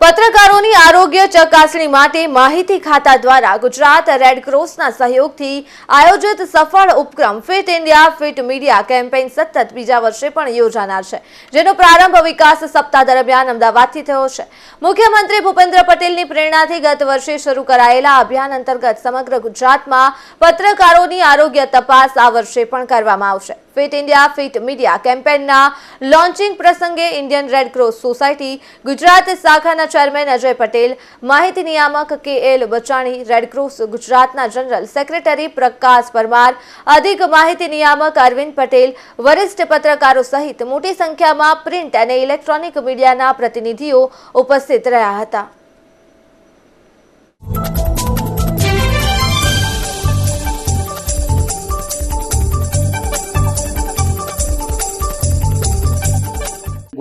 પત્રકારોની આરોગ્ય ચકાસણી માટે માહિતી ખાતા દ્વારા ગુજરાત રેડ ક્રોસના સહયોગથી આયોજિત સફળ ઉપક્રમ fit India, fit media campaign સતત બીજા વર્ષે પણ યોજાનાર છે, જેનો પ્રારંભ વિકાસ સપ્તાહ દરમિયાન અમદાવાદથી થયો છે. મુખ્યમંત્રી ભૂપેન્દ્ર પટેલની પ્રેરણાથી ગત વર્ષે શરૂ કરાયેલા અભિયાન અંતર્ગત સમગ્ર ગુજરાતમાં પત્રકારોની આરોગ્ય તપાસ આ વર્ષે પણ કરવામાં આવશે. ફિટ ઇન્ડિયા, ફિટ મીડિયા કેમ્પેનના લોન્ચિંગ પ્રસંગે Indian Red Cross Society, Gujarat શાખાના ચેરમેન અજય પટેલ, માહિતી નિયામક K L Bachani, Red Cross ગુજરાતના જનરલ સેક્રેટરી પ્રકાશ પરમાર, અધિક માહિતી નિયામક અરવિંદ પટેલ, વરિષ્ઠ પત્રકારો સહિત મોટી સંખ્યામાં પ્રિન્ટ અને ઇલેક્ટ્રોનિક મીડિયાના પ્રતિનિધિઓ ઉપસ્થિત રહ્યા હતા.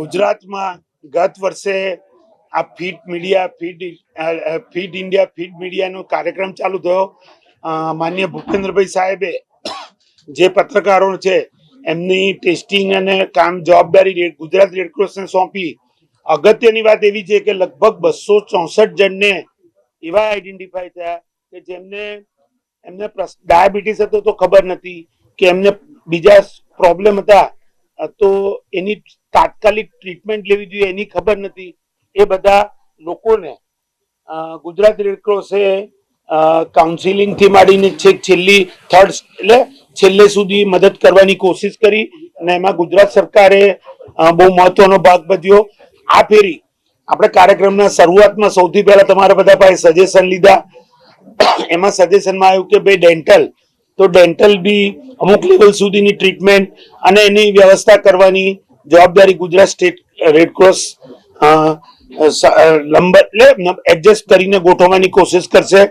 ગુજરાતમાં ગત વર્ષે આ fit media, fit fit India, fit મીડિયાનો કાર્યક્રમ ચાલુ થયો. માન્ય ભૂપેન્દ્રભાઈ સાહેબે જે પત્રકારો છે, એમની ટેસ્ટિંગ અને કામ જવાબદારી ગુજરાત રેડક્રોસને સોંપી. અગત્યની વાત એવી છે કે લગભગ બસો ચોસઠ જણને એવા આઈડેન્ટિફાઈ થયા કે જેમને, એમને ડાયાબિટીસ હતો તો ખબર નથી, કે એમને બીજા પ્રોબ્લેમ હતા, તો એની તાત્કાલિક ટ્રીટમેન્ટ લેવી જોઈએ એની ખબર નથી. એ બધા લોકોને ગુજરાત રેડક્રોસે કાઉન્સિલિંગથી માંડીને છેક છેલ્લી થર્ડ એટલે છેલ્લે સુધી મદદ કરવાની કોશિશ કરી અને એમાં ગુજરાત સરકારે બહુ મહત્વનો ભાગ ભજ્યો. આ ફેરી આપણે કાર્યક્રમના શરૂઆતમાં સૌથી પહેલા તમારા બધા પાસે સજેશન લીધા. એમાં સજેશનમાં આવ્યું કે ભાઈ ડેન્ટલ તો ડેન્ટલ બી અમુક લેવલ સુધીની ટ્રીટમેન્ટ અને એની વ્યવસ્થા કરવાની જવાબદારી ગુજરાત સ્ટેટ રેડક્રોસ લંબર એટલે એડજસ્ટ કરીને ગોઠવવાની કોશિશ કરશે.